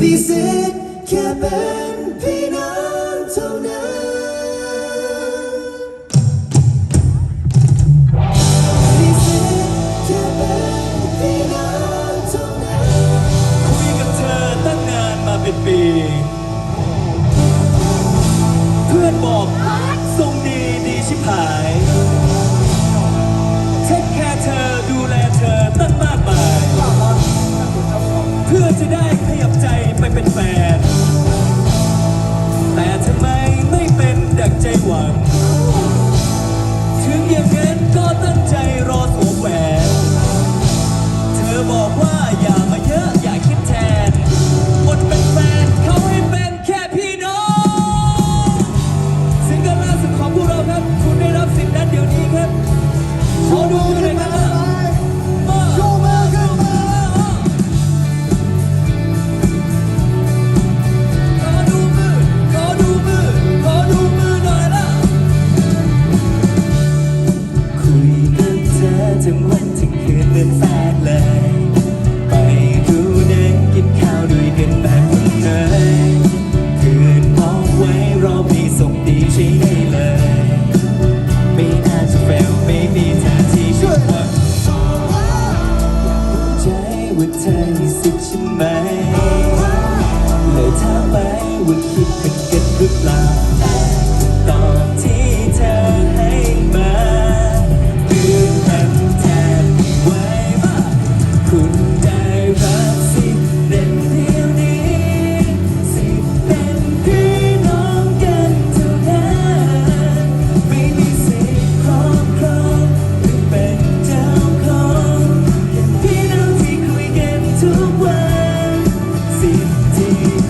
มีสิทธิ์แค่เป็นพี่น้องเท่านั้นมีสิทธ์แค่เป็นพี่น้องเท่านั้นคุยกับเธอตั้งนานมาเป็นปี เพื่อนบอกทรงดีดีชิบหาย ช่ไหมเลยถามไปว่าคิดเป็นกันหรือเปล่า You.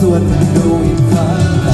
ทวนดูอีกครั้ง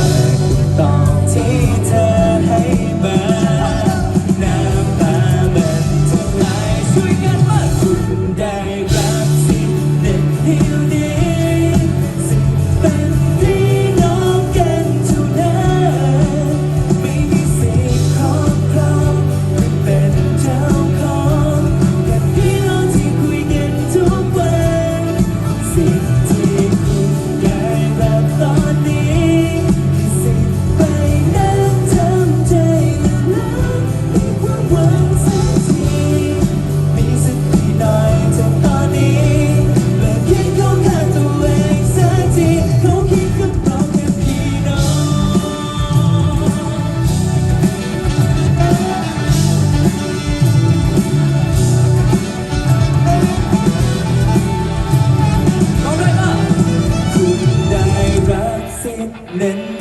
nen